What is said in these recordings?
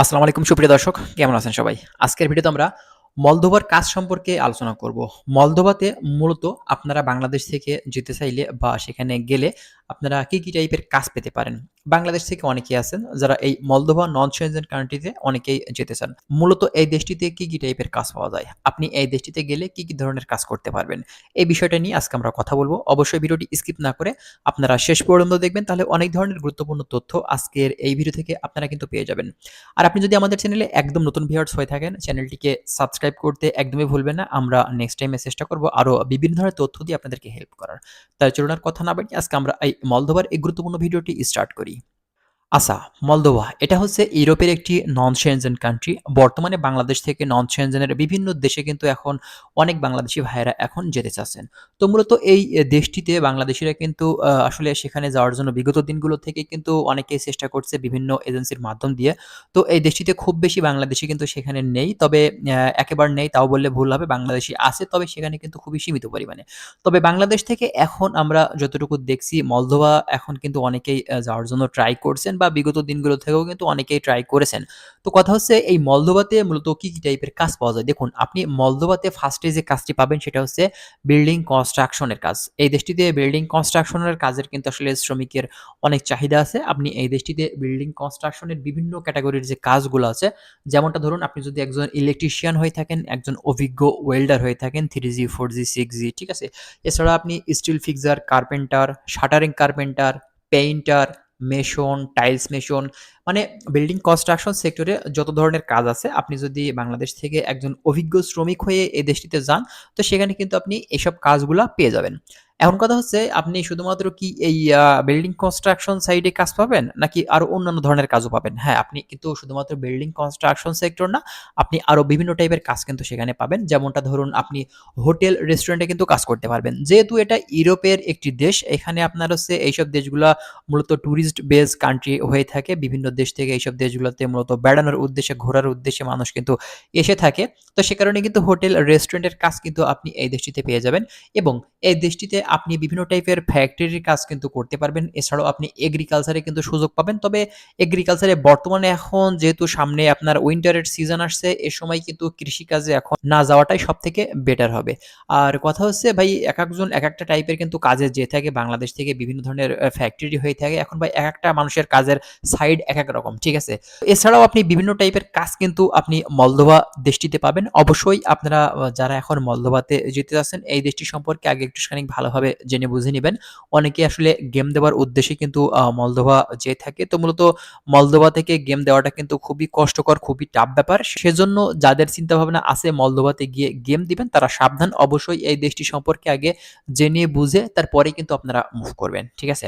আসসালামু আলাইকুম সুপ্রিয় দর্শক কেমন আছেন সবাই? আজকের ভিডিওতে আমরা মলদোভার কাজ সম্পর্কে আলোচনা করব। মলদোভাতে মূলত আপনারা বাংলাদেশ থেকে যেতে চাইলে বা সেখানে গেলে আপনারা কী কী টাইপের কাজ পেতে পারেন? বাংলাদেশ থেকে অনেকেই আছেন যারা এই মলদোভা নন সেনজেন কান্ট্রিতে অনেকেই যেতে চান। মূলত এই দেশটিতে কী কী টাইপের কাজ পাওয়া যায়? আপনি এই দেশটিতে গেলে কী কী ধরনের কাজ করতে পারবেন? এই বিষয়টা নিয়ে আজকে আমরা কথা বলব। অবশ্যই ভিডিওটি স্কিপ না করে আপনারা শেষ পর্যন্ত দেখবেন, তাহলে অনেক ধরনের গুরুত্বপূর্ণ তথ্য আজকের এই ভিডিও থেকে আপনারা কিন্তু পেয়ে যাবেন। আর আপনি যদি আমাদের চ্যানেলে একদম নতুন ভিউয়ার্স হয়ে থাকেন, চ্যানেলটিকে সাবস্ক্রাইব করতে একদমই ভুলবেন না। আমরা নেক্সট টাইমে চেষ্টা করব আরও বিভিন্ন ধরনের তথ্য দিয়ে আপনাদেরকে হেল্প করার। তাই চলুন আর কথা না বাড়ি আজকে আমরা এই মলদোবার এই গুরুত্বপূর্ণ ভিডিওটি স্টার্ট করি। আচ্ছা মলদোভা, এটা হচ্ছে ইউরোপের একটি নন সেনজেন কান্ট্রি বর্তমানে বাংলাদেশ থেকে নন সেনজেনের বিভিন্ন দেশে কিন্তু এখন অনেক বাংলাদেশি ভাইয়েরা এখন যেতে চাচ্ছেন। তো মূলত এই দেশটিতে বাংলাদেশিরা কিন্তু আসলে সেখানে যাওয়ার জন্য বিগত দিনগুলো থেকে কিন্তু অনেকেই চেষ্টা করছে বিভিন্ন এজেন্সির মাধ্যম দিয়ে। তো এই দেশটিতে খুব বেশি বাংলাদেশি কিন্তু সেখানে নেই, তবে একেবারে নেই তাও বললে ভুল হবে, বাংলাদেশি আছে, তবে সেখানে কিন্তু খুবই সীমিত পরিমাণে। তবে বাংলাদেশ থেকে এখন আমরা যতটুকু দেখছি, মলদোভা এখন কিন্তু অনেকেই যাওয়ার জন্য ট্রাই করছেন বা বিগত দিনগুলো থেকেও কিন্তু অনেকেই ট্রাই করেছেন। তো কথা হচ্ছে এই মলদোবাতে মূলত কি কি টাইপের কাজ পাওয়া যায়? দেখুন, আপনি মলদোবাতে ফার্স্টে যে কাজটি পাবেন সেটা হচ্ছে বিল্ডিং কনস্ট্রাকশনের কাজ। এই দেশটিতে বিল্ডিং কনস্ট্রাকশনের কাজের কিন্তু আসলে শ্রমিকের অনেক চাহিদা আছে। আপনি এই দেশটিতে বিল্ডিং কনস্ট্রাকশনের বিভিন্ন ক্যাটাগরির যে কাজগুলো আছে, যেমনটা ধরুন, আপনি যদি একজন ইলেকট্রিশিয়ান হয়ে থাকেন, একজন অভিজ্ঞ ওয়েল্ডার হয়ে থাকেন three G four G six G ঠিক আছে? এছাড়া আপনি steel fixer carpenter shuttering carpenter painter mason tiles mason মানে বিল্ডিং কনস্ট্রাকশন সেক্টরে যত ধরনের কাজ আছে, আপনি যদি বাংলাদেশ থেকে একজন অভিজ্ঞ শ্রমিক হয়ে এই দেশটিতে যান, তো সেখানে কিন্তু আপনি এসব কাজগুলা পেয়ে যাবেন। এখন কথা হচ্ছে, আপনি শুধুমাত্র কি এই বিল্ডিং কনস্ট্রাকশন সাইডে কাজ পাবেন, নাকি আরও অন্যান্য ধরনের কাজও পাবেন? হ্যাঁ আপনি কিন্তু শুধুমাত্র বিল্ডিং কনস্ট্রাকশন সেক্টর না, আপনি আরও বিভিন্ন টাইপের কাজ কিন্তু সেখানে পাবেন। যেমনটা ধরুন, আপনি হোটেল রেস্টুরেন্টে কিন্তু কাজ করতে পারবেন। যেহেতু এটা ইউরোপের একটি দেশ, এখানে আপনার হচ্ছে এইসব দেশগুলা মূলত ট্যুরিস্ট বেস কান্ট্রি হয়ে থাকে। বিভিন্ন দেশ থেকে এইসব দেশগুলোতে মূলত বেড়ানোর উদ্দেশ্যে, ঘোরার উদ্দেশ্যে মানুষ কিন্তু এসে থাকে। তো সে কারণে কিন্তু হোটেল রেস্টুরেন্টের কাজ কিন্তু আপনি এই দেশটিতে পেয়ে যাবেন। এবং এই দেশটিতে আপনি বিভিন্ন টাইপের ফ্যাক্টরির কাজ কিন্তু করতে পারবেন। এছাড়াও আপনি এগ্রিকালচারে কিন্তু সুযোগ পাবেন। তবে এগ্রিকালচারে বর্তমানে এখন যেহেতু সামনে আপনার উইন্টারের সিজন আসছে, এ সময় কিন্তু কৃষিকাজে এখন না যাওয়াটাই সব থেকে বেটার হবে। আর কথা হচ্ছে ভাই, এক একজন, এক একটা টাইপের কিন্তু কাজে যে থাকে। বাংলাদেশ থেকে বিভিন্ন ধরনের ফ্যাক্টরি হয়ে থাকে। এখন ভাই, এক একটা মানুষের কাজের সাইড এক এক রকম, ঠিক আছে? এছাড়াও আপনি বিভিন্ন টাইপের কাজ কিন্তু আপনি মলদোভা দেশটিতে পাবেন। অবশ্যই আপনারা যারা এখন মলদোভাতে যেতে যাচ্ছেন, এই দেশটি সম্পর্কে আগে একটু খানিক ভালোভাবে জেনে বুঝে নেবেন। অনেকে আসলে গেম দেওয়ার উদ্দেশ্যে কিন্তু মলদোভা যেয়ে থাকে। তো মূলত মলদোভা থেকে গেম দেওয়াটা কিন্তু খুবই কষ্টকর, খুবই টাফ ব্যাপার। সেজন্য যাদের চিন্তা ভাবনা আছে মলদোভাতে গিয়ে গেম দিবেন, তারা সাবধান। অবশ্যই এই দেশটি সম্পর্কে আগে জেনে বুঝে তারপরে কিন্তু আপনারা মুভ করবেন। ঠিক আছে?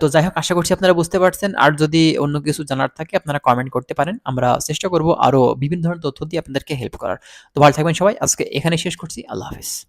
তো যাই হোক, আশা করছি আপনারা বুঝতে পারছেন। আর যদি অন্য কিছু জানার থাকে, আপনারা কমেন্ট করতে পারেন। আমরা চেষ্টা করব আরও বিভিন্ন ধরনের তথ্য দিয়ে আপনাদেরকে হেল্প করার। তো ভালো থাকবেন সবাই। আজকে এখানে শেষ করছি। আল্লাহ হাফিজ।